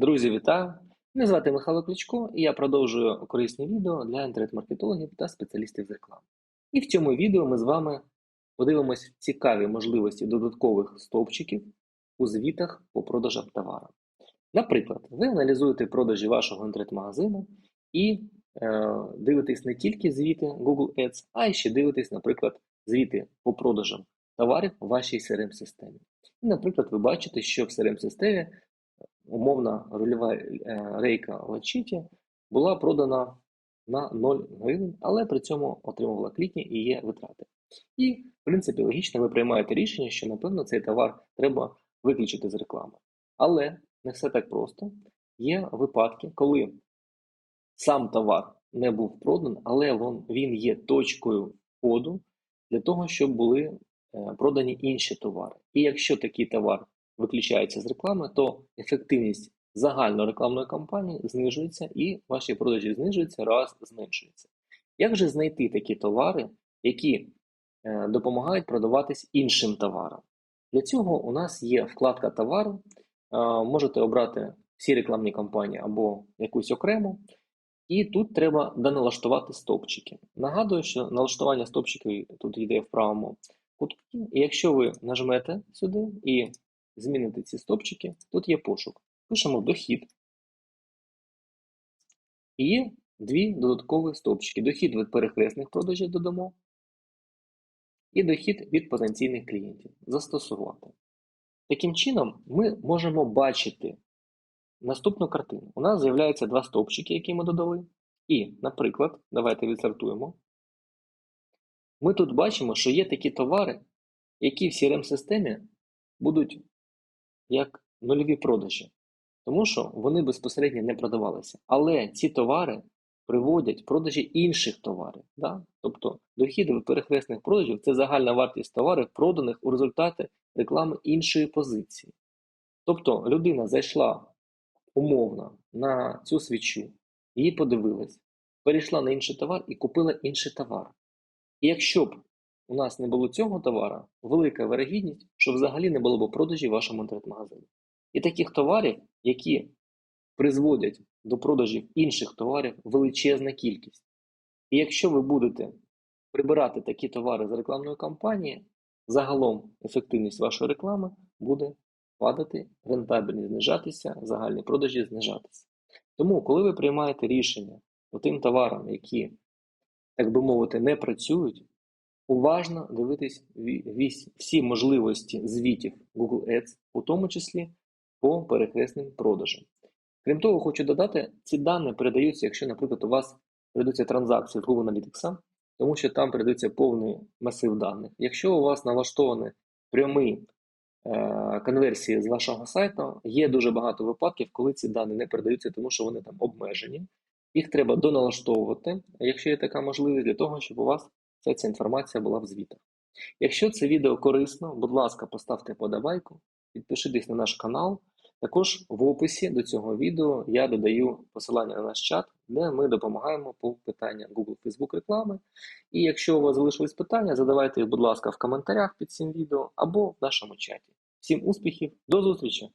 Друзі, вітаю! Мене звати Михайло Кличко, і я продовжую корисні відео для інтернет-маркетологів та спеціалістів з реклами. І в цьому відео ми з вами подивимось цікаві можливості додаткових стовпчиків у звітах по продажам товару. Наприклад, ви аналізуєте продажі вашого інтернет-магазину і е, дивитесь не тільки звіти Google Ads, а й ще дивитесь, наприклад, звіти по продажам товарів в вашій CRM-системі. І, наприклад, ви бачите, що в CRM-системі умовна рульова е, рейка Лачіті була продана на 0 гривень, але при цьому отримувала кліки і є витрати. І, в принципі, логічно ви приймаєте рішення, що, напевно, цей товар треба виключити з реклами. Але не все так просто. Є випадки, коли сам товар не був продан, але він є точкою входу для того, щоб були е, продані інші товари. І якщо такий товар виключається з реклами, то ефективність загальної рекламної кампанії знижується і ваші продажі знижуються, раз зменшуються. Як же знайти такі товари, які е, допомагають продаватись іншим товарам? Для цього у нас є вкладка товару. Е, можете обрати всі рекламні кампанії або якусь окрему. І тут треба доналаштувати стопчики. Нагадую, що налаштування стопчиків тут йде в правому кутку. І якщо ви нажмете сюди і змінити ці стопчики, тут є пошук. Пишемо дохід. І дві додаткові стопчики. Дохід від перехресних продажів додамо. І дохід від потенційних клієнтів. Застосувати. Таким чином, ми можемо бачити наступну картину. У нас з'являються два стовпчики, які ми додали. І, наприклад, давайте відсортуємо. Ми тут бачимо, що є такі товари, які в CRM-системі будуть як нульові продажі, тому що вони безпосередньо не продавалися. Але ці товари приводять продажі інших товарів. Да? Тобто дохід від перехресних продажів це загальна вартість товарів, проданих у результаті реклами іншої позиції. Тобто людина зайшла умовно на цю свічу, її подивилась, перейшла на інший товар і купила інший товар. І якщо б у нас не було цього товара, велика вирогідність, що взагалі не було б продажі в вашому інтернет-магазині. І таких товарів, які призводять до продажів інших товарів, величезна кількість. І якщо ви будете прибирати такі товари з рекламної кампанії, загалом ефективність вашої реклами буде падати, рентабельність знижатися, загальні продажі знижатися. Тому, коли ви приймаєте рішення по тим товарам, які, так би мовити, не працюють, Уважно дивитись всі можливості звітів Google Ads, у тому числі по перехресним продажам. Крім того, хочу додати, ці дані передаються, якщо, наприклад, у вас передаються транзакції в Google Analytics, тому що там передається повний масив даних. Якщо у вас налаштовані прямі е, конверсії з вашого сайту, є дуже багато випадків, коли ці дані не передаються, тому що вони там обмежені. Їх треба доналаштовувати, якщо є така можливість, для того, щоб у вас Вся ця інформація була в звітах. Якщо це відео корисно, будь ласка, поставте подобайку, підпишитесь на наш канал. Також в описі до цього відео я додаю посилання на наш чат, де ми допомагаємо по питанням Google Facebook реклами. І якщо у вас залишились питання, задавайте їх, будь ласка, в коментарях під цим відео або в нашому чаті. Всім успіхів, до зустрічі!